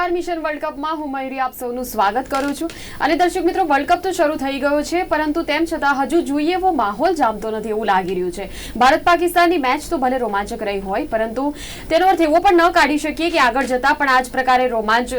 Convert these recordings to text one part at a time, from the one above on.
નમસ્કાર mission world કપમાં હું મયુરી આપ સૌનું સ્વાગત કરું છું. અને દર્શક મિત્રો, વર્લ્ડ કપ તો શરૂ થઈ ગયો છે, પરંતુ તેમ છતાં હજુ જોઈએ એવો માહોલ જામતો નથી એવું લાગી રહ્યું છે. ભારત પાકિસ્તાનની મેચ તો ભલે રોમાંચક રહી હોય, પરંતુ તેનો અર્થ એવો પણ ન કાઢી શકીએ કે આગળ જતા પણ આ જ પ્રકારે રોમાંચ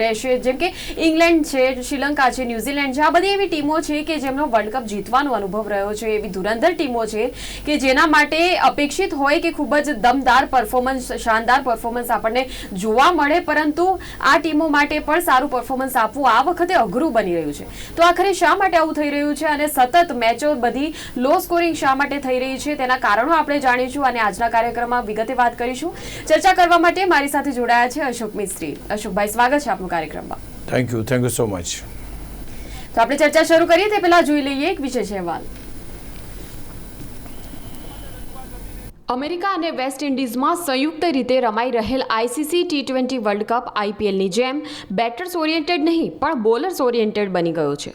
રહેશે. જેમ કે ઇંગ્લેન્ડ છે, શ્રીલંકા છે, ન્યુઝીલેન્ડ છે, આ બધી એવી ટીમો છે કે જેમનો વર્લ્ડ કપ જીતવાનો અનુભવ રહ્યો છે. એવી ધુરંધર ટીમો છે કે જેના માટે અપેક્ષિત હોય કે ખૂબ જ દમદાર પરફોર્મન્સ શાનદાર પરફોર્મન્સ આપણને જોવા મળે, પરંતુ આ ટીમો માટે પણ સારું પરફોર્મન્સ આપવું આ વખતે અઘરું બની રહ્યું છે. તો આખરે શા માટે આવું થઈ રહ્યું છે અને સતત મેચો બધી લો સ્કોરિંગ શા માટે થઈ રહી છે તેના કારણો આપણે જાણીશું અને આજના કાર્યક્રમમાં વિગતે વાત કરીશું. ચર્ચા કરવા માટે મારી સાથે જોડાયા છે અશોક મિસ્ત્રી. અશોકભાઈ સ્વાગત છે આપનું કાર્યક્રમમાં. Thank you thank you so much તો આપણે ચર્ચા શરૂ કરીએ તે પહેલા જોઈ લઈએ એક વિશેષ અહેવાલ. અમેરિકા અને વેસ્ટ ઇન્ડિઝમાં સંયુક્ત રીતે રમાઈ રહેલ ICC T twenty world cup આઈપીએલની જેમ બેટર્સ ઓરિએન્ટેડ નહીં, પણ બોલર્સ ઓરિએન્ટેડ બની ગયો છે.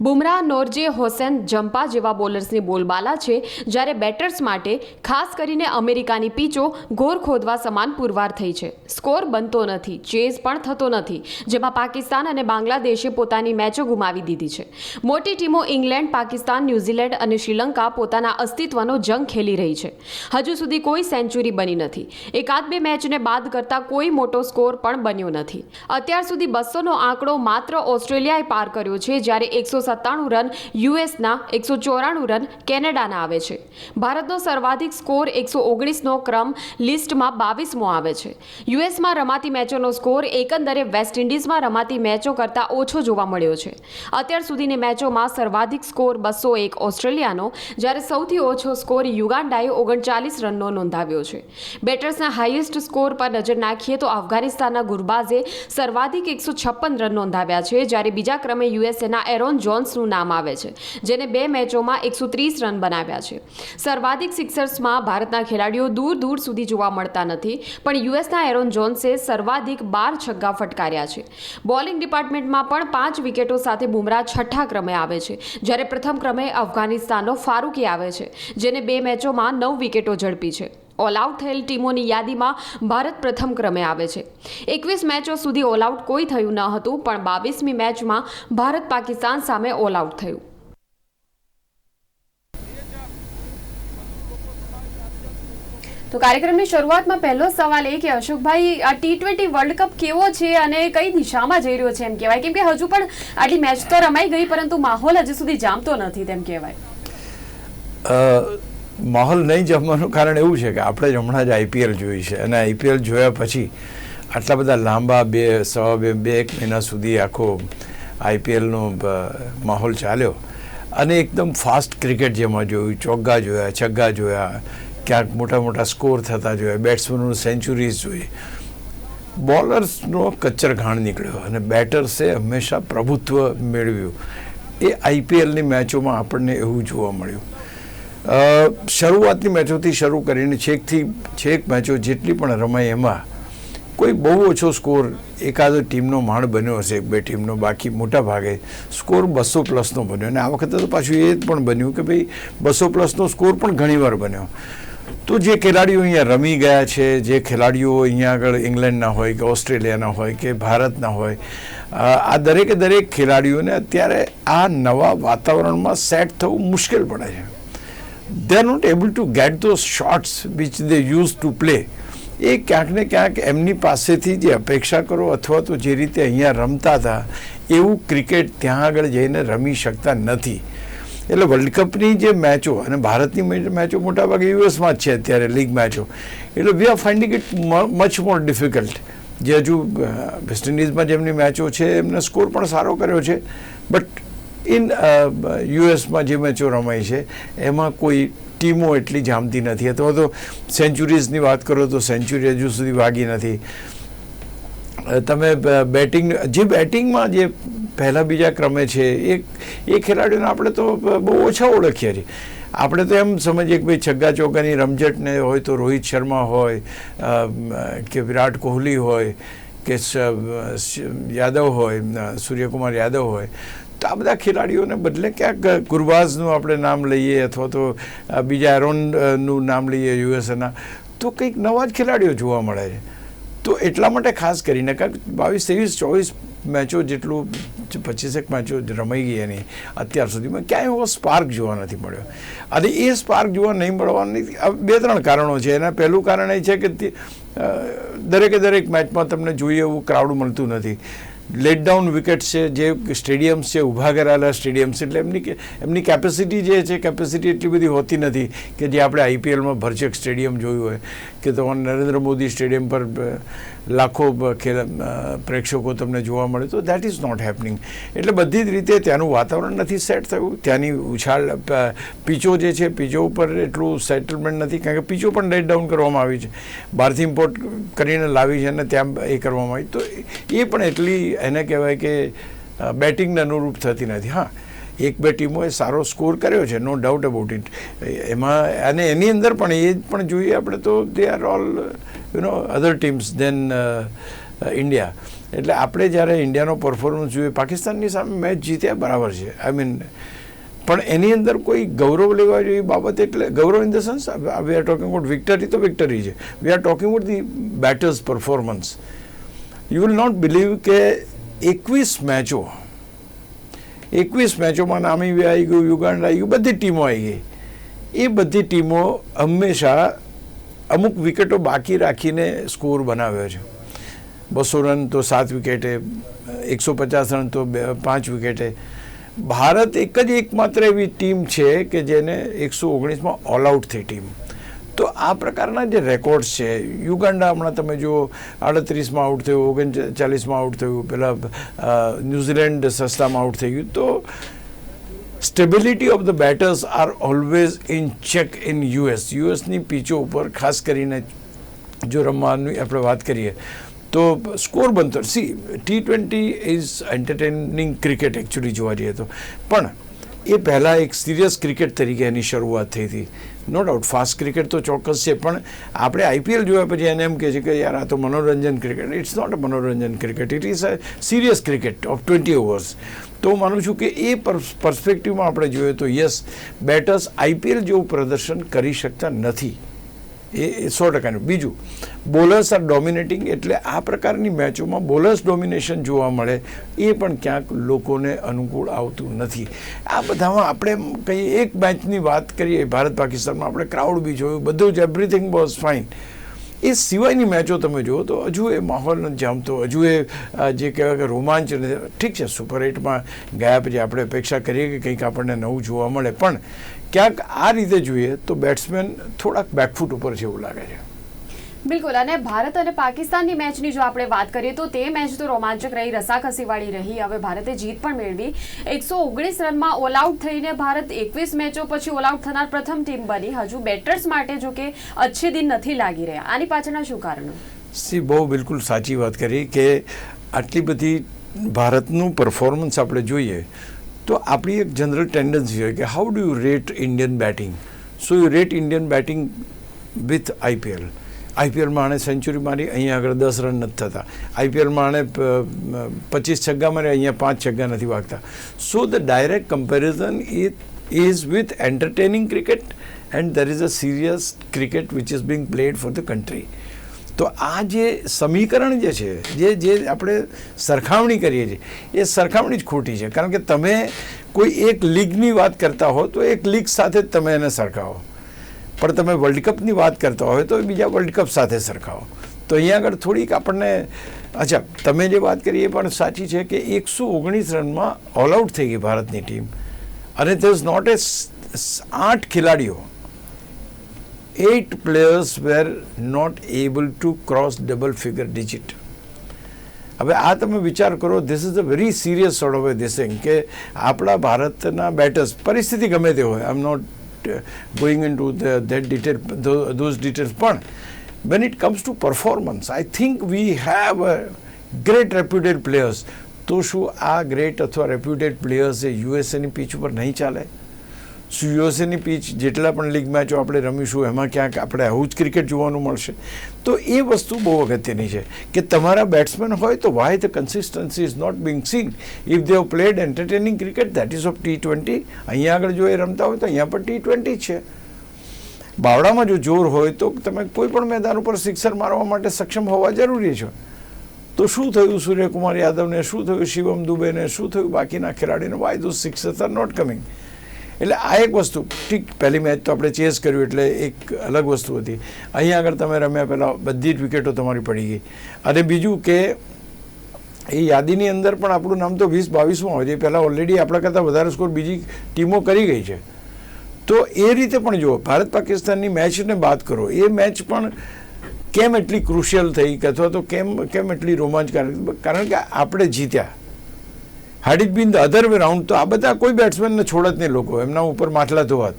બુમરાહ નોરજે હોસેન જંપા જેવા બોલર્સની બોલબાલા છે, જ્યારે બેટર્સ માટે ખાસ કરીને અમેરિકાની પીચો ઘોર ખોદવા સમાન પુરવાર થઈ છે. સ્કોર બનતો નથી, ચેઝ પણ થતો નથી, જેમાં પાકિસ્તાન અને બાંગ્લાદેશે પોતાની મેચો ગુમાવી દીધી છે. મોટી ટીમો ઇંગ્લેન્ડ, પાકિસ્તાન, ન્યૂઝીલેન્ડ અને શ્રીલંકા પોતાના અસ્તિત્વનો જંગ ખેલી રહી છે. હજુ સુધી કોઈ સેન્ચુરી બની નથી. એકાદ બે મેચને બાદ કરતા કોઈ મોટો સ્કોર પણ બન્યો નથી. અત્યાર સુધી બસોનો આંકડો માત્ર ઓસ્ટ્રેલિયાએ પાર કર્યો છે, જ્યારે એકસો સત્તાણું રન, યુએસના એકસો ચોરાણું રન કેનેડાના આવે છે. ભારતનો સર્વાધિક સ્કોર એકસો ઓગણીસનો ક્રમ લિસ્ટમાં બાવીસમો આવે છે. યુએસમાં રમાતી મેચોનો સ્કોર એકંદરે વેસ્ટ ઇન્ડિઝમાં રમાતી મેચો કરતાં ઓછો જોવા મળ્યો છે. અત્યાર સુધીની મેચોમાં સર્વાધિક સ્કોર બસો એક ઓસ્ટ્રેલિયાનો, જ્યારે સૌથી ઓછો સ્કોર યુગાન્ડાએ ઓગણચાલીસ રનનો નોંધાવ્યો છે. બેટર્સના હાઈએસ્ટ સ્કોર પર નજર નાખીએ તો અફઘાનિસ્તાનના ગુરબાઝે સર્વાધિક એકસો છપ્પન રન નોંધાવ્યા છે, જ્યારે બીજા ક્રમે યુએસએના એરોન જોન્સનું નામ આવે છે, જેને બે મેચોમાં એકસો ત્રીસ રન બનાવ્યા છે. સર્વાધિક સિક્સર્સમાં ભારતના ખેલાડીઓ દૂર દૂર સુધી જોવા મળતા નથી, પણ યુએસના એરોન જોન્સે સર્વાધિક બાર છગ્ગા ફટકાર્યા છે. બોલિંગ ડિપાર્ટમેન્ટમાં પણ પાંચ વિકેટો સાથે બુમરાહ છઠ્ઠા ક્રમે આવે છે, જ્યારે પ્રથમ ક્રમે અફઘાનિસ્તાનનો ફારૂકી આવે છે, જેને બે મેચોમાં નવ વિકેટો ઝડપી છે. ઓલ આઉટ થયેલ ટીમોની યાદીમાં ભારત પ્રથમ ક્રમે આવે છે. એકવીસ મેચો સુધી ઓલ આઉટ કોઈ થયું ન હતું, પણ બાવીસમી મેચમાં ભારત પાકિસ્તાન સામે ઓલ આઉટ થયું. તો કાર્યક્રમની શરૂઆતમાં પહેલો સવાલ એ કે અશોકભાઈ, આ ટી ટ્વેન્ટી વર્લ્ડ કપ કેવો છે અને કઈ દિશામાં જઈ રહ્યો છે એમ કહેવાય? કેમ કે હજુ પણ આટલી મેચ તો રમાઈ ગઈ, પરંતુ માહોલ હજુ સુધી જામતો નથી તેમ કહેવાય. માહોલ નહીં જમવાનું કારણ એવું છે કે આપણે જ હમણાં જ આઈપીએલ જોઈ છે અને આઈપીએલ જોયા પછી આટલા બધા લાંબા બે, સવા બે બે, એક મહિના સુધી આખો આઈપીએલનો માહોલ ચાલ્યો. અને એકદમ ફાસ્ટ ક્રિકેટ જેમાં જોયું, ચોગ્ગા જોયા, છગ્ગા જોયા, ક્યાંક મોટા મોટા સ્કોર થતા જોયા, બેટ્સમેનોનું સેન્ચુરીઝ જોઈ. બોલર્સનો કચ્ચર ઘાણ નીકળ્યો અને બેટર્સે હંમેશા પ્રભુત્વ મેળવ્યું. એ આઈપીએલની મેચોમાં આપણને એવું જોવા મળ્યું. શરૂઆતની મેચોથી શરૂ કરીને છેકથી છેક મેચો જેટલી પણ રમાય એમાં, કોઈ બહુ ઓછો સ્કોર એકાદો ટીમનો માણ બન્યો હશે બે ટીમનો, બાકી મોટા ભાગે સ્કોર બસો પ્લસનો બન્યો. અને આ વખતે તો પાછું એ પણ બન્યું કે ભાઈ બસો પ્લસનો સ્કોર પણ ઘણીવાર બન્યો. તો જે ખેલાડીઓ અહીંયા રમી ગયા છે, જે ખેલાડીઓ અહીંયા આગળ ઇંગ્લેન્ડના હોય કે ઓસ્ટ્રેલિયાના હોય કે ભારતના હોય આ દરેકે દરેક ખેલાડીઓને અત્યારે આ નવા વાતાવરણમાં સેટ થવું મુશ્કેલ પડે છે. They are not able to get those shots which they use to play એ ક્યાંક ને ક્યાંક એમની પાસેથી જે અપેક્ષા કરો અથવા તો જે રીતે અહીંયા રમતા હતા, એવું ક્રિકેટ ત્યાં આગળ જઈને રમી શકતા નથી. એટલે વર્લ્ડ કપની જે મેચો અને ભારતની મેચો મોટાભાગે યુએસમાં જ છે અત્યારે લીગ મેચો. એટલે we are finding it much more difficult જે હજુ વેસ્ટ ઇન્ડિઝમાં જેમની મેચો છે, એમને સ્કોર પણ સારો કર્યો છે. બટ ઇન યુએસમાં જે મેચો રમાય છે, એમાં કોઈ ટીમો એટલી જામતી નથી. અથવા તો સેન્ચુરીઝની વાત કરો તો સેન્ચુરી હજુ સુધી વાગી નથી. તમે બેટિંગ જે બેટિંગમાં જે પહેલાં બીજા ક્રમે છે, એ એ ખેલાડીઓને આપણે તો બહુ ઓછા ઓળખીએ છીએ. આપણે તો એમ સમજીએ કે ભાઈ છગ્ગા ચોગ્ગાની રમઝટને હોય તો રોહિત શર્મા હોય કે વિરાટ કોહલી હોય, કે યાદવ હોય સૂર્યકુમાર યાદવ હોય. આ બધા ખેલાડીઓને બદલે ક્યાંક ગુરબાઝનું આપણે નામ લઈએ અથવા તો બીજા એરોનનું નામ લઈએ યુએસએના, તો કંઈક નવા જ ખેલાડીઓ જોવા મળે છે. તો એટલા માટે ખાસ કરીને કાંઈક બાવીસ, ત્રેવીસ, ચોવીસ મેચો જેટલું પચીસેક મેચો રમાઈ ગઈ એની અત્યાર સુધીમાં, ક્યાંય એવો સ્પાર્ક જોવા નથી મળ્યો. અને એ સ્પાર્ક જોવા નહીં મળવાની બે, ત્રણ કારણો છે. એના પહેલું કારણ એ છે કે દરેકે દરેક મેચમાં તમને જોઈએ એવું ક્રાઉડ મળતું નથી. લેટ ડાઉન વિકેટ છે, જે સ્ટેડિયમ્સ છે, ઊભા કરાયેલા સ્ટેડિયમ્સ એટલે એમની એમની કેપેસિટી જે છે કેપેસિટી એટલી બધી હોતી નથી કે જે આપણે આઈપીએલમાં ભરચક સ્ટેડિયમ જોયું હોય. કે તો નરેન્દ્ર મોદી સ્ટેડિયમ પર લાખો પ્રેક્ષકો તમને જોવા મળે. તો દેટ ઇઝ નોટ હેપનિંગ એટલે બધી જ રીતે ત્યાંનું વાતાવરણ નથી સેટ થયું. ત્યાંની ઉછાળ પીચો જે છે, પીચો ઉપર એટલું સેટલમેન્ટ નથી. કારણ કે પીચો પણ લેટ ડાઉન કરવામાં આવી છે. બહારથી ઇમ્પોર્ટ કરીને લાવી છે અને ત્યાં એ કરવામાં આવી. તો એ પણ એટલી એને કહેવાય કે બેટિંગને અનુરૂપ થતી નથી. હા, એક બે ટીમોએ સારો સ્કોર કર્યો છે, નો ડાઉટ અબાઉટ ઇટ એમાં, અને એની અંદર પણ એ પણ જોઈએ આપણે તો they are all you know other teams than India એટલે આપણે જ્યારે ઇન્ડિયાનો પરફોર્મન્સ જોઈએ, પાકિસ્તાનની સામે મેચ જીત્યા બરાબર છે. આઈ મીન પણ એની અંદર કોઈ ગૌરવ લેવા જેવી બાબત એટલે, ગૌરવ in the sense we are talking about victory તો વિક્ટરી છે. We are talking about the batters performance you will not believe કે એકવીસ મેચો, એકવીસ મેચોમાં નામીબી આવી ગયું, યુગાન્ડા આવી ગયું, બધી ટીમો આવી ગઈ. એ બધી ટીમો હંમેશા અમુક વિકેટો બાકી રાખીને સ્કોર બનાવ્યો છે. બસો રન તો સાત વિકેટે, એકસો પચાસ રન તો બે, પાંચ વિકેટે. ભારત એક જ એકમાત્ર એવી ટીમ છે કે જેને એકસો ઓગણીસમાં ઓલ આઉટ થઈ ટીમ. તો આ પ્રકારના જે રેકોર્ડ્સ છે યુગાન્ડા હમણાં તમે જુઓ આડત્રીસમાં આઉટ થયું ઓગણચાલીસમાં આઉટ થયું અ, ન્યૂઝીલેન્ડ સસ્તામાં આઉટ થઈ ગયું. તો stability of the batters are always in check in US યુએસની પીચો ઉપર ખાસ કરીને જો રમવાની આપણે વાત કરીએ તો સ્કોર બનતો see T twenty is entertaining cricket actually જોવા જઈએ તો. પણ એ પહેલાં એક સિરિયસ ક્રિકેટ તરીકે એની શરૂઆત થઈ હતી. નો ડાઉટ ફાસ્ટ ક્રિકેટ તો ચોક્કસ છે, પણ આપણે આઈપીએલ જોયા પછી એને એમ કહે છે કે યાર, આ તો મનોરંજન ક્રિકેટ ઇટ્સ નોટ અ મનોરંજન cricket it is a serious cricket of twenty overs તો હું માનું છું કે એ પર્સપેક્ટિવમાં આપણે જોઈએ તો યસ બેટર્સ આઈપીએલ જેવું પ્રદર્શન કરી શકતા નથી. એ સો ટકાનું. બીજું બોલર્સ આર ડોમિનેટિંગ એટલે આ પ્રકારની મેચોમાં બોલર્સ ડોમિનેશન જોવા મળે, એ પણ ક્યાંક લોકોને અનુકૂળ આવતું નથી. આ બધામાં આપણે કંઈ એક મેચની વાત કરીએ, ભારત પાકિસ્તાનમાં આપણે ક્રાઉડ બી જોયું, બધું જ એવરીથિંગ વોઝ ફાઇન એ સિવાયની મેચો તમે જુઓ તો હજુ એ માહોલ નથી જામતો. હજુ એ જે કહેવાય કે રોમાંચ ઠીક છે સુપર એટમાં ગયા પછી આપણે અપેક્ષા કરીએ કે કંઈક આપણને નવું જોવા મળે, પણ ક્યાંક આ રીતે જોઈએ તો બેટ્સમેન થોડાક બેકફૂટ ઉપર છે એવું લાગે છે. બિલકુલ અને ભારત અને પાકિસ્તાનની મેચની જો આપણે વાત કરીએ તો તે મેચ તો રોમાંચક રહી રસાકસીવાળી રહી. હવે ભારતે જીત પણ મેળવી. એકસો ઓગણીસ રનમાં ઓલ આઉટ થઈને ભારત એકવીસ મેચો પછી ઓલ આઉટ થનાર પ્રથમ ટીમ બની. હજુ બેટર્સ માટે જો કે અચ્છે દિન નથી લાગી રહ્યા. આની પાછળના શું કારણો? સી બહુ બિલકુલ સાચી વાત કરી કે આટલી બધી ભારતનું પરફોર્મન્સ આપણે જોઈએ તો આપણી એક જનરલ ટેન્ડન્સી હોય કે how do you rate Indian batting so you rate Indian batting with IPL આઈપીએલમાં આણે સેન્ચુરી મારી, અહીંયા આગળ દસ રન નથી થતા. આઈપીએલમાં આણે પચીસ છગ્ગા મારે અહીંયા પાંચ છગ્ગા નથી વાગતા. So the direct comparison is with entertaining cricket and there is a serious cricket which is being played for the country તો આ જે સમીકરણ જે છે, જે જે આપણે સરખામણી કરીએ છીએ, એ સરખામણી જ ખોટી છે. કારણ કે તમે કોઈ એક લીગની વાત કરતા હો, તો એક લીગ સાથે જ તમે એને સરખાવો. પણ તમે વર્લ્ડ કપની વાત કરતા હોય, તો બીજા વર્લ્ડ કપ સાથે સરખાવો. તો અહીંયા આગળ થોડીક આપણને, અચ્છા, તમે જે વાત કરી એ પણ સાચી છે કે એકસો ઓગણીસ રનમાં ઓલ આઉટ થઈ ગઈ ભારતની ટીમ. અને ધેઝ નોટ એ આઠ ખેલાડીઓ eight players were not able to cross double figure digit. હવે આ તમે વિચાર કરો this is a very serious sort of this thing કે આપણા ભારતના બેટર્સ પરિસ્થિતિ ગમે તે હોય I am not going into that detail those details પણ when it comes to performance I think we have great reputed players તો શું આ ગ્રેટ અથવા રેપ્યુટેડ પ્લેયર્સ એ યુએસએની પીચ ઉપર નહીં ચાલે શું યુએસએની પીચ જેટલા પણ લીગ મેચો આપણે રમીશું, એમાં ક્યાંક આપણે આવું જ ક્રિકેટ જોવાનું મળશે. તો એ વસ્તુ બહુ અગત્યની છે કે તમારા બેટ્સમેન હોય તો why the consistency is not being seen if they played entertaining cricket that is of T twenty અહીંયા આગળ જો એ રમતા હોય તો અહીંયા પણ ટી ટ્વેન્ટી છે. બાવડામાં જો જોર હોય તો તમે કોઈ પણ મેદાન ઉપર સિક્સર મારવા માટે સક્ષમ હોવા જરૂરી છે. તો શું થયું સૂર્યકુમાર યાદવને? શું થયું શિવમ દુબેને? શું થયું બાકીના ખેલાડીને? વાય દો સિક્સર્સ આર નોટ કમિંગ એટલે આ એક વસ્તુ, ઠીક, પહેલી મેચ તો આપણે ચેસ કર્યું એટલે એક અલગ વસ્તુ હતી. અહીંયા આગળ તમે રમ્યા પહેલાં બધી જ વિકેટો તમારી પડી ગઈ. અને બીજું કે, એ યાદીની અંદર પણ આપણું નામ તો વીસ બાવીસમાં હોય છે. પહેલાં ઓલરેડી આપણા કરતાં વધારે સ્કોર બીજી ટીમો કરી ગઈ છે. તો એ રીતે પણ જુઓ ભારત પાકિસ્તાનની મેચને બાદ કરો. એ મેચ પણ કેમ એટલી ક્રુશિયલ થઈ અથવા તો કેમ કેમ એટલી રોમાંચકારક? કારણ કે આપણે જીત્યા. Had it been the other round round, તો આ બધા કોઈ બેટ્સમેનને છોડત નહીં લોકો, એમના ઉપર માટલા ધોવાત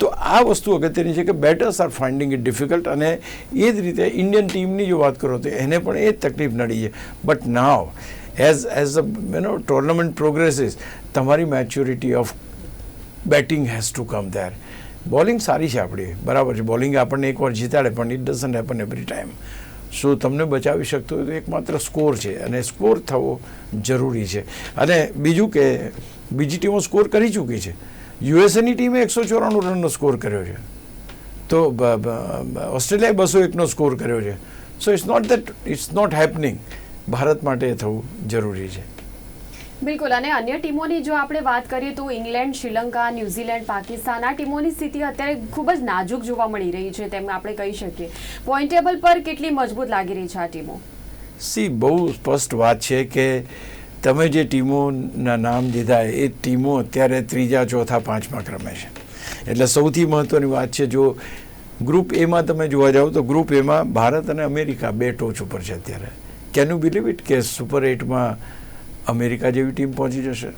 તો આ વસ્તુ અગત્યની છે કે batters are finding it difficult અને એ જ રીતે ઇન્ડિયન ટીમની જો વાત કરો તો એને પણ એ જ તકલીફ નડી છે. But now as as a you know tournament progresses તમારી maturity of batting has to come there bowling સારી છે આપણી, બરાબર છે. બોલિંગ આપણને એકવાર જીતાડે, પણ it doesn't happen every time so તમને બચાવી શકતો હોય તો એકમાત્ર સ્કોર છે અને સ્કોર થવો જરૂરી છે. અને બીજું કે, બીજી ટીમો સ્કોર કરી ચૂકી છે. યુએસએની ટીમે એકસો ચોરાણું રનનો સ્કોર કર્યો છે. તો ઓસ્ટ્રેલિયાએ બસો એકનો સ્કોર કર્યો છે. So it's not that it's not happening Bharat માટે થવું જરૂરી છે. બિલકુલ, અને અન્ય ટીમોની જો આપણે વાત કરીએ તો ઇંગ્લેન્ડ, શ્રીલંકા, ન્યૂઝીલેન્ડ, પાકિસ્તાન, આ ટીમોની સ્થિતિ અત્યારે ખૂબ જ નાજુક જોવા મળી રહી છે તેમ આપણે કહી શકીએ. પોઈન્ટ ટેબલ પર કેટલી મજબૂત લાગી રહી છે આ ટીમો? સી, બહુ સ્પષ્ટ વાત છે કે તમે જે ટીમોના નામ દીધા, એ ટીમો અત્યારે ત્રીજા, ચોથા, પાંચમા ક્રમે છે. એટલે સૌથી મહત્ત્વની વાત છે, જો ગ્રુપ એમાં તમે જોવા જાઓ તો ગ્રુપ એમાં ભારત અને અમેરિકા બે ટોચ ઉપર છે અત્યારે. કેન યુ બિલીવ ઇટ કે સુપર એટમાં અમેરિકા જેવી ટીમ પહોંચી જશે.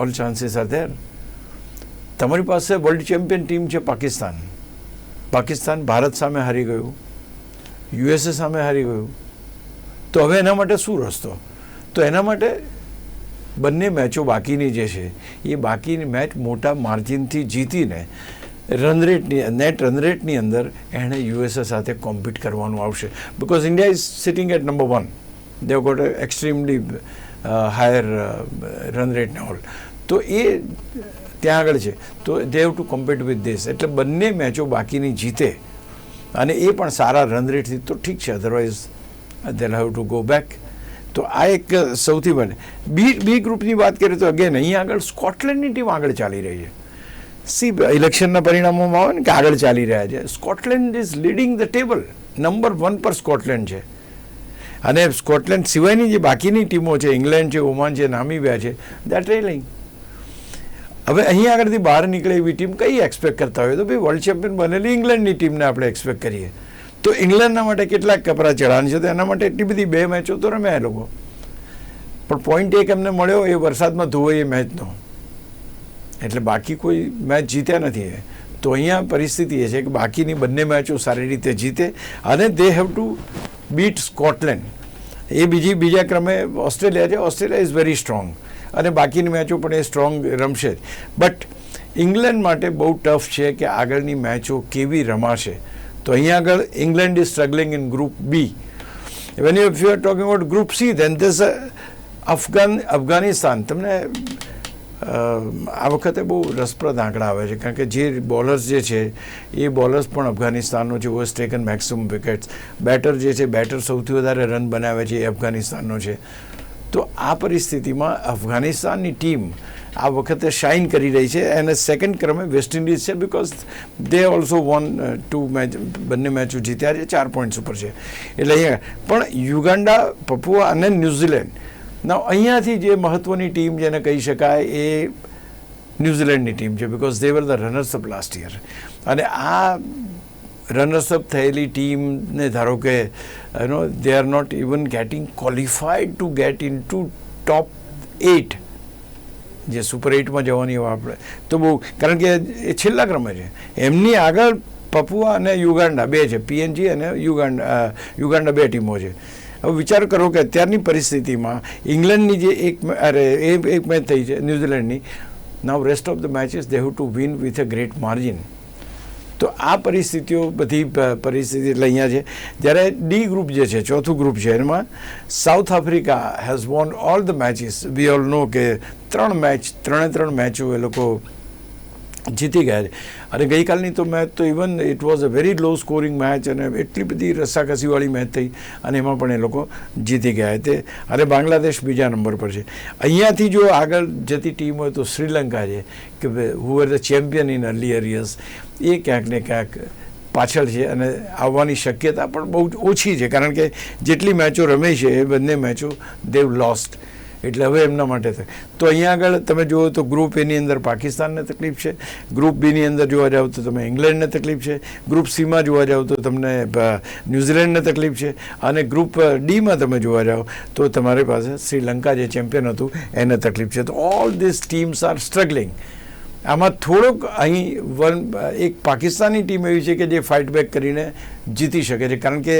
ઓલ ચાન્સીસ આર ધેર તમારી પાસે વર્લ્ડ ચેમ્પિયન ટીમ છે પાકિસ્તાન. પાકિસ્તાન ભારત સામે હારી ગયું. યુએસએ સામે હારી ગયું. તો હવે એના માટે શું રસ્તો? તો એના માટે બંને મેચો બાકીની જે છે, એ બાકીની મેચ મોટા માર્જિનથી જીતીને રન રેટની નેટ રન રેટની અંદર એણે યુએસએ સાથે કોમ્પિટ કરવાનું આવશે. Because India is sitting at number one they got extremely higher run rate ને ઓલ તો એ ત્યાં આગળ છે. તો they have to compete with દેશ એટલે બંને મેચો બાકીની જીતે. અને એ પણ સારા રન રેટથી તો ઠીક છે otherwise they'll have to go back તો આ એક સૌથી બને. બી બી ગ્રુપની વાત કરીએ તો અગેન અહીંયા આગળ સ્કોટલેન્ડની ટીમ આગળ ચાલી રહી છે. સી ઇલેક્શનના પરિણામોમાં આવે ને કે આગળ ચાલી રહ્યા છે. Scotland is leading the table number one પર સ્કોટલેન્ડ છે. અને સ્કોટલેન્ડ સિવાયની જે બાકીની ટીમો છે, ઇંગ્લેન્ડ છે, ઓમાન છે, નામીબિયા છે દેટ ટ્રેલિંગ હવે અહીં આગળથી બહાર નીકળે એવી ટીમ કઈ એક્સપેક્ટ કરતા હોય? તો ભાઈ વર્લ્ડ ચેમ્પિયન બનેલી ઇંગ્લેન્ડની ટીમને આપણે એક્સપેક્ટ કરીએ. તો ઇંગ્લેન્ડના માટે કેટલાક કપરા ચઢાણ છે, તો એના માટે એટલી બધી બે મેચો તો રમ્યા એ લોકો. પણ પોઈન્ટ એક એમને મળ્યો, એ વરસાદમાં ધોવાય એ મેચનો એટલે બાકી કોઈ મેચ જીત્યા નથી એ. તો અહીંયા પરિસ્થિતિ એ છે કે બાકીની બંને મેચો સારી રીતે જીતે અને they have to beat Scotland. એ બીજી, બીજા ક્રમે ઓસ્ટ્રેલિયા છે. ઓસ્ટ્રેલિયા ઇઝ વેરી સ્ટ્રોંગ અને બાકીની મેચો પણ એ સ્ટ્રોંગ રમશે જ. બટ ઇંગ્લેન્ડ માટે બહુ ટફ છે કે આગળની મેચો કેવી રમાશે. તો અહીંયા આગળ England is struggling in group B when you if you are talking about group C then this Afghan Afghanistan તમને આ વખતે બહુ રસપ્રદ આંકડા આવે છે, કારણ કે જે બોલર્સ જે છે, એ બોલર્સ પણ અફઘાનિસ્તાનનો છે was taken maximum wickets batter જે છે બેટર સૌથી વધારે રન બનાવે છે એ અફઘાનિસ્તાનનો છે. તો આ પરિસ્થિતિમાં અફઘાનિસ્તાનની ટીમ આ વખતે શાઇન કરી રહી છે અને સેકન્ડ ક્રમે વેસ્ટ ઇન્ડિઝ છે because they also won two match બંને મેચો જીત્યા છે, ચાર પોઈન્ટ્સ ઉપર છે. એટલે અહીંયા, પણ યુગાન્ડા પપુઆ અને ન્યૂઝીલેન્ડ ના અહીંયાથી જે મહત્ત્વની ટીમ જેને કહી શકાય એ ન્યૂઝીલેન્ડની ટીમ છે because they were the runners up last year અને આ રનર્સ અપ થયેલી ટીમને ધારો કે no they are not even getting qualified to get into top eight જે સુપર એટમાં જવાની હોય આપણે. તો બહુ, કારણ કે એ છેલ્લા ક્રમે છે. એમની આગળ પપુઆ અને યુગાન્ડા બે છે પીએનજી અને યુગાન્ડા યુગાન્ડા બે ટીમો છે. હવે વિચાર કરો કે અત્યારની પરિસ્થિતિમાં ઇંગ્લેન્ડની જે એક અરે, એ એક મેચ થઈ છે, ન્યૂઝીલેન્ડની. Now rest of the matches they have to win with a great margin તો આ પરિસ્થિતિઓ બધી પરિસ્થિતિ એટલે અહીંયા છે. જ્યારે ડી ગ્રુપ જે છે, ચોથું ગ્રુપ છે, એમાં South Africa has won all the matches we all know કે ત્રણ મેચ ત્રણે ત્રણ મેચો એ લોકો જીતી ગયા છે. અને ગઈકાલની તો મેચ તો even it was a very low scoring match અને એટલી બધી રસ્સાકસીવાળી મેચ થઈ અને એમાં પણ એ લોકો જીતી ગયા તે અને બાંગ્લાદેશ બીજા નંબર પર છે. અહીંયાથી જો આગળ જતી ટીમ હોય તો શ્રીલંકા છે, કે who are the champion in earlier years એ ક્યાંક ને ક્યાંક પાછળ છે અને આવવાની શક્યતા પણ બહુ ઓછી છે. કારણ કે જેટલી મેચો રમે છે, એ બંને મેચો દેવ લોસ્ટ એટલે હવે એમના માટે થાય. તો અહીંયા આગળ તમે જુઓ તો ગ્રુપ એની અંદર પાકિસ્તાનને તકલીફ છે. ગ્રુપ બીની અંદર જોવા જાઓ તો તમે ઇંગ્લેન્ડને તકલીફ છે. ગ્રુપ સીમાં જોવા જાઓ તો તમને ન્યૂઝીલેન્ડને તકલીફ છે. અને ગ્રુપ ડીમાં તમે જોવા જાઓ તો તમારી પાસે શ્રીલંકા જે ચેમ્પિયન હતું, એને તકલીફ છે. તો all this teams are struggling આમાં થોડોક અહીં વન એક પાકિસ્તાની ટીમ એવી છે કે જે ફાઇટ બેક કરીને જીતી શકે છે. કારણ કે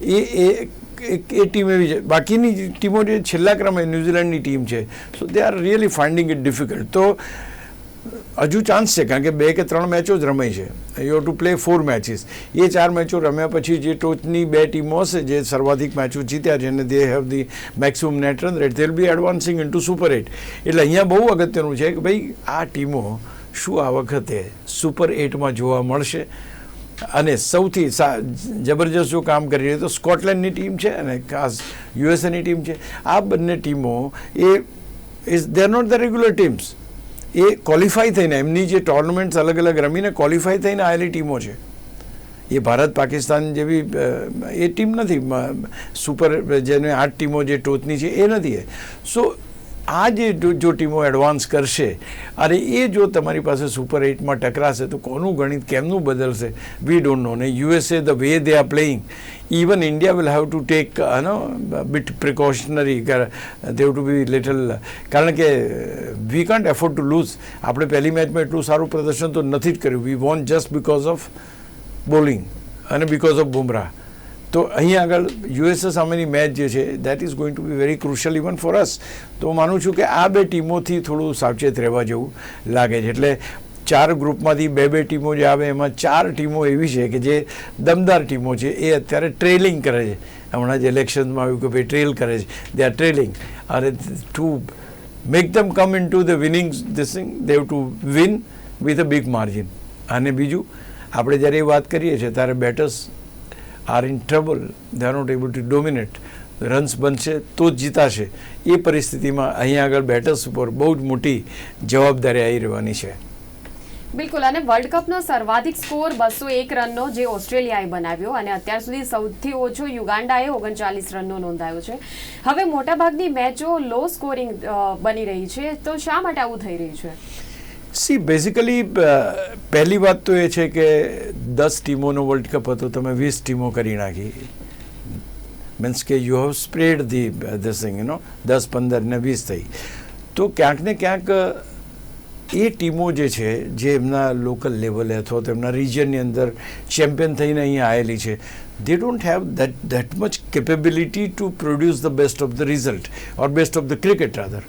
એ એ એક એ ટીમ એવી છે. બાકીની ટીમો જે છેલ્લા ક્રમે ન્યૂઝીલેન્ડની ટીમ છે. So they are really finding it difficult તો, હજુ ચાન્સ છે, કારણ કે બે કે ત્રણ મેચો જ રમાઈ છે. You to play four matches એ ચાર મેચો રમ્યા પછી જે ટોચની બે ટીમો હશે, જે સર્વાધિક મેચો જીત્યા છે, અને they have the maximum net run rate they'll be advancing into super eight એટલે અહીંયા બહુ અગત્યનું છે કે, ભાઈ, આ ટીમો શું આ વખતે સુપર એટમાં જોવા મળશે? અને સૌથી જબરજસ્ત જો કામ કરી રહી તો સ્કોટલેન્ડની ટીમ છે અને ખાસ યુએસએની ટીમ છે. આ બંને ટીમો એ is there not the regular teams A qualify થઈને, એમની જે ટોર્નામેન્ટ્સ અલગ અલગ રમીને ક્વોલિફાઈ થઈને આવેલી ટીમો છે. એ ભારત પાકિસ્તાન જેવી એ ટીમ નથી સુપર જેને આઠ ટીમો જે ટોચની છે, એ નથી. એ સો આ જે જો- ટીમો એડવાન્સ કરશે અને એ જો તમારી પાસે સુપર એઇટમાં ટકરાશે, તો કોનું ગણિત કેમનું બદલશે? વી ડોન્ટ નો ને USA the way they are playing even India will have to take no bit precautionary they've to be little કારણ કે we can't afford to lose આપણે પહેલી મેચમાં એટલું સારું પ્રદર્શન તો નથી જ કર્યું. We won't just because of bowling અને બિકોઝ ઓફ બુમરાહ તો અહીં આગળ યુએસએ સામેની મેચ જે છે that is going to be very crucial even for us તો માનું છું કે આ બે ટીમોથી થોડું સાવચેત રહેવા જેવું લાગે છે. એટલે ચાર ગ્રુપમાંથી બે બે ટીમો જે આવે, એમાં ચાર ટીમો એવી છે કે જે દમદાર ટીમો છે, એ અત્યારે ટ્રેલિંગ કરે છે. હમણાં જ ઇલેક્શનમાં આવ્યું કે ભાઈ ટ્રેલ કરે છે. દે આર ટ્રેલિંગ અને to make them come in to the winning this thing they've to win with a big margin અને બીજું, આપણે જ્યારે એ વાત કરીએ છીએ, ત્યારે batters are in trouble they are not able to dominate runs બનશે તો જ જીતાશે. એ પરિસ્થિતિમાં અહીં આગળ બેટર્સ ઉપર બહુ જ મોટી જવાબદારી આવી રહેવાની છે. બિલકુલ, અને વર્લ્ડ કપનો સર્વાધિક સ્કોર બસો એક રનનો જે ઓસ્ટ્રેલિયાએ બનાવ્યો, અને અત્યાર સુધી સૌથી ઓછો યુગાન્ડાએ ઓગણચાલીસ રનનો નોંધાયો છે. હવે મોટાભાગની મેચો લો સ્કોરિંગ બની રહી છે. તો શા માટે આવું થઈ રહ્યું છે? સી બેઝિકલી પહેલી વાત તો એ છે કે દસ ટીમોનો વર્લ્ડ કપ હતો, તમે વીસ ટીમો કરી નાખી. મીન્સ કે you have spread the this thing you know દસ, પંદર ને વીસ થઈ. તો ક્યાંક ને ક્યાંક એ ટીમો જે છે, જે એમના લોકલ લેવલે અથવા તો એમના રિજિયનની અંદર ચેમ્પિયન થઈને અહીંયા આવેલી છે they don't have that that much capability to produce the best of the result or best of the cricket rather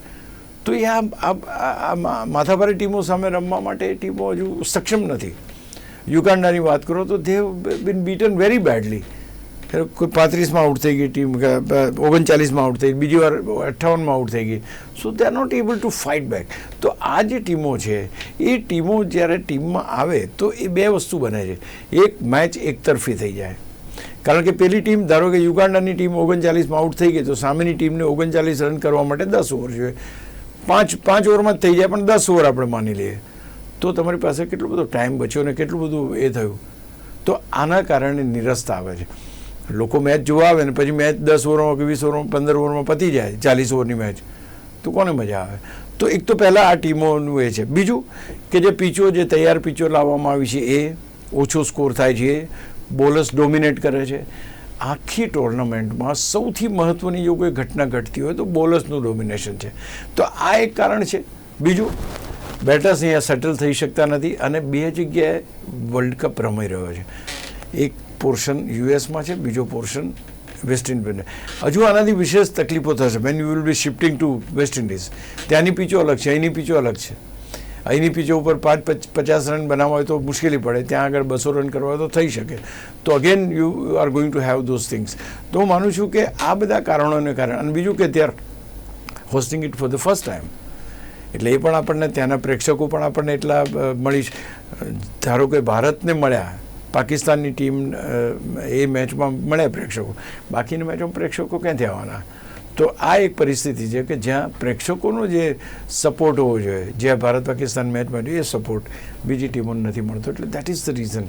તો એ આ માથાભારે ટીમો સામે રમવા માટે ટીમો હજુ સક્ષમ નથી. યુગાન્ડાની વાત કરો તો they been beaten very badly કોઈ પાંત્રીસમાં આઉટ થઈ ગઈ ટીમ ઓગણચાલીસમાં આઉટ થઈ ગઈ, બીજી વાર અઠ્ઠાવનમાં આઉટ થઈ ગઈ. So they are not able to fight back તો આ જે ટીમો છે, એ ટીમો જ્યારે ટીમમાં આવે તો એ બે વસ્તુ બને છે. એક મેચ એકતરફી થઈ જાય. કારણ કે પેલી ટીમ, ધારો કે યુગાન્ડાની ટીમ ઓગણચાલીસમાં આઉટ થઈ ગઈ, તો સામેની ટીમને ઓગણચાલીસ રન કરવા માટે દસ ઓવર જોઈએ. પાંચ પાંચ ઓવરમાં જ થઈ જાય, પણ દસ ઓવર આપણે માની લઈએ. તો તમારી પાસે કેટલો બધો ટાઈમ બચ્યો અને કેટલું બધું એ થયું. તો આના કારણે નિરસ્તા આવે છે. લોકો મેચ જોવા આવે ને પછી મેચ દસ ઓવરમાં કે વીસ ઓવરમાં, પંદર ઓવરમાં પતી જાય, ચાલીસ ઓવરની મેચ. તો કોને મજા આવે? તો એક તો પહેલાં આ ટીમોનું એ છે. બીજું કે જે પીચો, જે તૈયાર પીચો લાવવામાં આવી છે એ ઓછો સ્કોર થાય છે. બોલર્સ ડોમિનેટ કરે છે. આખી ટુર્નામેન્ટમાં સૌથી મહત્ત્વની જો કોઈ ઘટના ઘટતી હોય તો બોલર્સનું ડોમિનેશન છે. તો આ એક કારણ છે. બીજું બેટર્સ અહીંયા સેટલ થઈ શકતા નથી અને બે જગ્યાએ વર્લ્ડ કપ રમાઈ રહ્યો છે. એક પોર્શન યુએસમાં છે, બીજો પોર્શન વેસ્ટ ઇન્ડિઝ હજુ આનાથી વિશેષ તકલીફો થશે. When you will be shifting to West Indies ત્યાંની પીચો અલગ છે, અહીંની પીચો અલગ છે. અહીંની પીચો ઉપર પાંચ પચ- પચાસ રન બનાવવા હોય તો મુશ્કેલી પડે. ત્યાં આગળ બસો રન કરવા હોય તો થઈ શકે. તો again you are going to have those things તો હું માનું છું કે આ બધા કારણોને કારણે, અને બીજું કે ત્યાર hosting it for the first time એટલે એ પણ આપણને, ત્યાંના પ્રેક્ષકો પણ આપણને એટલા મળી ધારો કે ભારતને મળ્યા, પાકિસ્તાનની ટીમ એ મેચમાં મળ્યા પ્રેક્ષકો. બાકીની મેચોમાં પ્રેક્ષકો ક્યાંથી આવવાના? તો આ એક પરિસ્થિતિ છે કે જ્યાં પ્રેક્ષકોનો જે સપોર્ટ હોવો જોઈએ જ્યાં ભારત પાકિસ્તાન મેચમાં એ સપોર્ટ બીજી ટીમોને નથી મળતો. એટલે that is the reason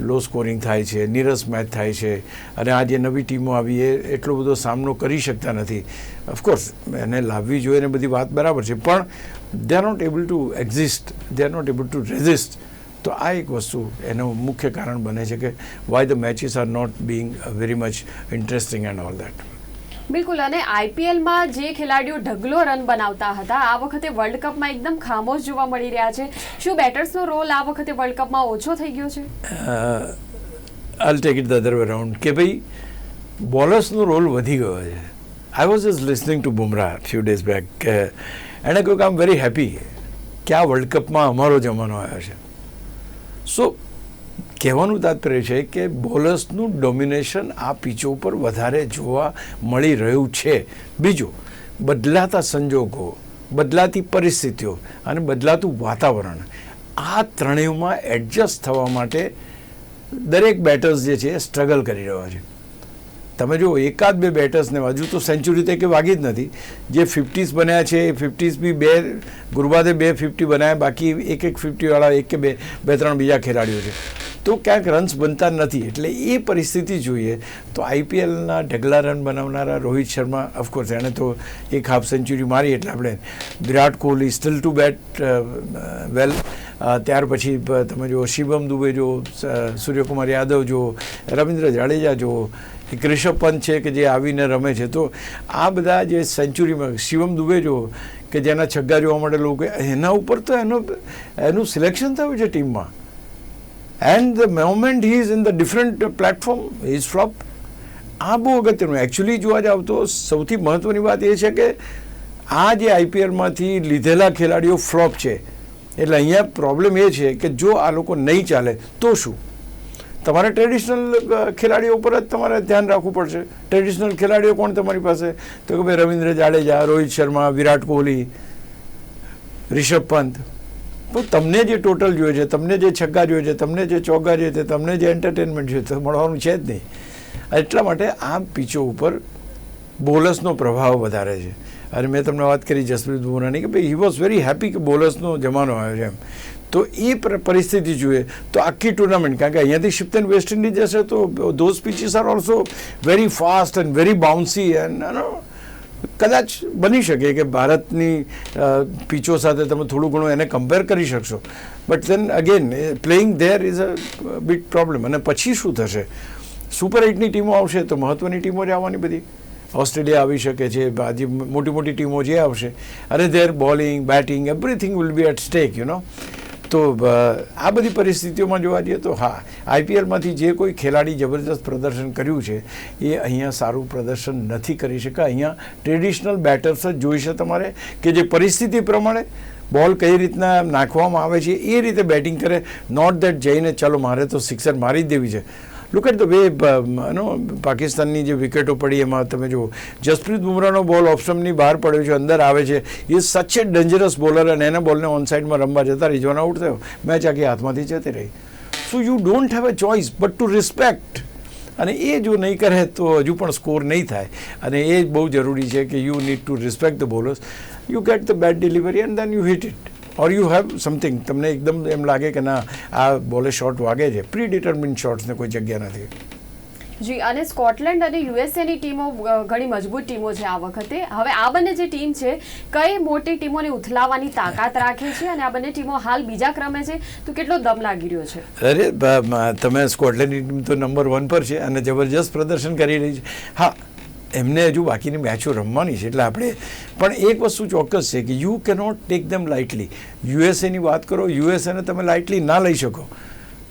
low scoring થાય છે, નીરસ મેચ થાય છે. અને આ જે નવી ટીમો આવી એ એટલો બધો સામનો કરી શકતા નથી. ઓફકોર્સ એને લાવવી જોઈએ ને બધી વાત બરાબર છે, પણ they are not able to exist they are not able to resist તો આ એક વસ્તુ એનું મુખ્ય કારણ બને છે કે why the matches are not being very much interesting and all that બિલકુલ, અને આઈપીએલમાં જે ખેલાડીઓ ઢગલો રન બનાવતા હતા, આ વખતે વર્લ્ડ કપમાં એકદમ ખામોશ જોવા મળી રહ્યા છે. શું બેટર્સનો રોલ આ વખતે વર્લ્ડ કપમાં ઓછો થઈ ગયો છે? I'll take it the other way round કે ભાઈ બોલર્સનો રોલ વધી ગયો છે. I was is listening to Bumrah few days back એણે કહ્યું કે આમ વેરી હેપી કે આ વર્લ્ડ કપમાં અમારો જમાનો આવ્યો છે. સો કહેવાનું તાત્પર્ય છે કે બોલર્સનું ડોમિનેશન આ પીચો ઉપર વધારે જોવા મળી રહ્યું છે. બીજું, બદલાતા સંજોગો, બદલાતી પરિસ્થિતિઓ અને બદલાતું વાતાવરણ આ ત્રણેયમાં એડજસ્ટ થવા માટે દરેક બેટર્સ જે છે એ સ્ટ્રગલ કરી રહ્યા છે. તમે જો એકાદ બે બેટર્સને હજુ તો સેન્ચુરી તે કે વાગી જ નથી. જે ફિફ્ટીઝ બન્યા છે એ ફિફ્ટીઝ બી બે ગુરબાદે બે ફિફ્ટી બનાવ્યા બાકી એક એક ફિફ્ટીવાળા એક કે બે બે ત્રણ બીજા ખેલાડીઓ છે. તો ક્યાંક રન્સ બનતા નથી. એટલે એ પરિસ્થિતિ જોઈએ તો આઈપીએલના ઢગલા રન બનાવનારા રોહિત શર્મા ઓફકોર્સ એણે તો એક હાફ સેન્ચુરી મારી એટલે આપણે Virat Kohli still to bat well ત્યાર પછી તમે જો શિવમ દુબે જો સૂર્યકુમાર યાદવ જો રવિન્દ્ર જાડેજા જો એક રિષભ પંત છે કે જે આવીને રમે છે. તો આ બધા જે સેન્ચુરીમાં શિવમ દુબે જો કે જેના છગ્ગા જોવા માટે લોકો, એના ઉપર તો એનું એનું સિલેક્શન થયું છે ટીમમાં. And the moment he is in the different platform is flop આ બહુ અગત્યનું. એકચ્યુઅલી જોવા જાવ તો સૌથી મહત્ત્વની વાત એ છે કે, આ જે આઈપીએલમાંથી લીધેલા ખેલાડીઓ ફ્લોપ છે. એટલે અહીંયા પ્રોબ્લેમ એ છે કે જો આ લોકો નહીં ચાલે, તો શું? તમારે ટ્રેડિશનલ ખેલાડીઓ ઉપર જ તમારે ધ્યાન રાખવું પડશે. ટ્રેડિશનલ ખેલાડીઓ કોણ તમારી પાસે? તો કે ભાઈ રવિન્દ્ર જાડેજા, રોહિત શર્મા, વિરાટ કોહલી, રિષભ પંત. તો તમને જે ટોટલ જોઈએ છે, તમને જે છગ્ગા જોઈએ છે, તમને જે ચોગ્ગા જોઈએ છે, તમને જે એન્ટરટેનમેન્ટ જોઈએ તો મળવાનું છે જ નહીં. એટલા માટે આ પીચો ઉપર બોલર્સનો પ્રભાવ વધારે છે. અને મેં તમને વાત કરી જસપ્રીત બુમરાની કે ભાઈ હી વોઝ વેરી હેપી કે બોલર્સનો જમાનો આવ્યો છે એમ. તો એ પરિસ્થિતિ જોઈએ તો આખી ટુર્નામેન્ટ કારણ કે અહીંયાથી શિફ્ટન વેસ્ટ ઇન્ડિઝ જશે તો those pitches are also very fast and very bouncy and કદાચ બની શકે કે ભારતની પીચો સાથે તમે થોડું ઘણું એને કમ્પેર કરી શકશો. But then again playing there is a big problem અને પછી શું થશે? સુપર એટની ટીમો આવશે તો મહત્ત્વની ટીમો જ આવવાની બધી. ઓસ્ટ્રેલિયા આવી શકે છે આજે મોટી મોટી ટીમો જે આવશે. અને their bowling batting everything will be at stake you know તો આ બધી પરિસ્થિતિઓમાં જોવા જઈએ તો હા આઈપીએલમાંથી જે કોઈ ખેલાડી જબરજસ્ત પ્રદર્શન કર્યું છે, એ અહીંયા સારું પ્રદર્શન નથી કરી શક્યા. અહીંયા ટ્રેડિશનલ બેટર્સ જ જોઈશે તમારે કે જે પરિસ્થિતિ પ્રમાણે બોલ કઈ રીતના નાખવામાં આવે છે, એ રીતે બેટિંગ કરે. નોટ દેટ જઈને ચાલો, મારે તો સિક્સર મારી જ દેવી છે. Look at the way no પાકિસ્તાનની જે વિકેટો પડી એમાં તમે જુઓ. જસપ્રીત બુમરાહનો બોલ ઓપ્શનની બહાર પડ્યો છે, અંદર આવે છે. એ સચ એ ડેન્જરસ બોલર અને એના બોલને ઓન સાઇડમાં રમવા જતા રિઝવાન આઉટ થયો. મેચ આખી હાથમાંથી જતી રહી. So you don't have a choice but to respect અને એ જો નહીં કરે તો હજુ પણ સ્કોર નહીં થાય. અને એ જ બહુ જરૂરી છે કે you need to respect the bowlers you get the bad delivery and then you hit it or you have something તમને એકદમ એમ લાગે કે ના આ બોલે શોટ વાગે છે. પ્રી ડિટર્મિન શોટ્સને કોઈ જગ્યા નથી. જી અને સ્કોટલેન્ડ અને યુએસએની ટીમો ઘણી મજબૂત ટીમો છે આ વખતે. હવે આ બંને જે ટીમ છે કઈ મોટી ટીમોને ઉથલાવવાની તાકાત રાખે છે અને આ બંને ટીમો હાલ બીજા ક્રમે છે? તો કેટલો દમ લાગી રહ્યો છે? અરે તમે સ્કોટલેન્ડની ટીમ તો નંબર વન પર છે અને જબરજસ્ત પ્રદર્શન કરી રહી છે. હા એમને હજુ બાકીની મેચો રમવાની છે. એટલે આપણે પણ એક વસ્તુ ચોક્કસ છે કે you cannot take them lightly યુએસએની વાત કરો યુએસએને તમે લાઇટલી ના લઈ શકો.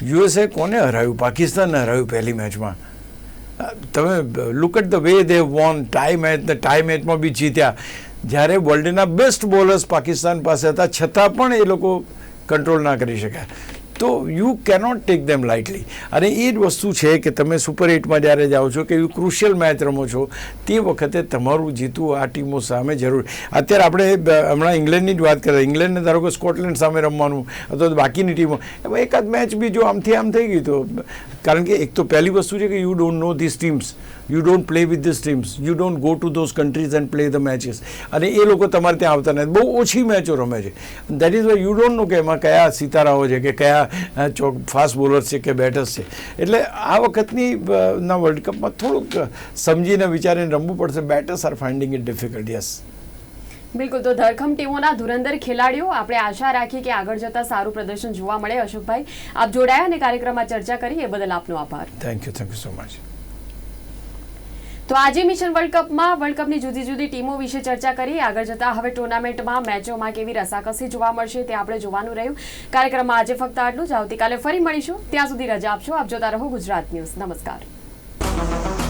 યુએસએ કોને હરાવ્યું પાકિસ્તાનને હરાવ્યું પહેલી મેચમાં તમે look at the way they won tie match ને ટાઈ મેચમાં બી જીત્યા. જ્યારે વર્લ્ડના બેસ્ટ બોલર્સ પાકિસ્તાન પાસે હતા, છતાં પણ એ લોકો કંટ્રોલ ના કરી શક્યા. તો you cannot take them lightly અને એ જ વસ્તુ છે કે તમે સુપર એટમાં જ્યારે જાઓ છો કે યુ ક્રુશિયલ મેચ રમો છો, તે વખતે તમારું જીતવું આ ટીમો સામે જરૂર. અત્યારે આપણે હમણાં ઇંગ્લેન્ડની જ વાત કરીએ. ઇંગ્લેન્ડને ધારો કે સ્કોટલેન્ડ સામે રમવાનું, અથવા બાકીની ટીમો. એમાં એકાદ મેચ બી જો આમથી આમ થઈ ગઈ તો કારણ કે એક તો પહેલી વસ્તુ છે કે you don't know this teams you don't play with this teams you don't go to those countries and play the matches અને એ લોકો તમારે ત્યાં આવતા નથી. બહુ ઓછી મેચો રમે છે. That is why you don't know કે એમાં કયા સિતારાઓ છે કે કયા ચોક ફાસ્ટ બોલર્સ છે કે બેટર્સ છે. એટલે આ વખતની ના વર્લ્ડ કપમાં થોડુંક સમજીને વિચારીને રમવું પડશે. Batters are finding it difficult yes બિલકુલ તો ધરખમ ટીમોના ધુરંધર ખેલાડીઓ આપણે આશા રાખીએ કે આગળ જતા સારું પ્રદર્શન જોવા મળે. અશોકભાઈ આપ જોડાયા અને કાર્યક્રમમાં ચર્ચા કરી એ બદલ આપનો આભાર. Thank you thank you so much તો આજે મિશન વર્લ્ડ કપમાં વર્લ્ડ કપની જુદી જુદી ટીમો વિશે ચર્ચા કરી આગળ જતા હવે ટુર્નામેન્ટમાં મેચોમાં કેવી રસાકસી જોવા મળશે તે આપણે જોવાનું રહ્યું. કાર્યક્રમમાં આજે ફક્ત આટલું જ. આવતીકાલે ફરી મળીશું. ત્યાં સુધી રજા આપશો. આપ જોતા રહો ગુજરાત ન્યૂઝ. નમસ્કાર.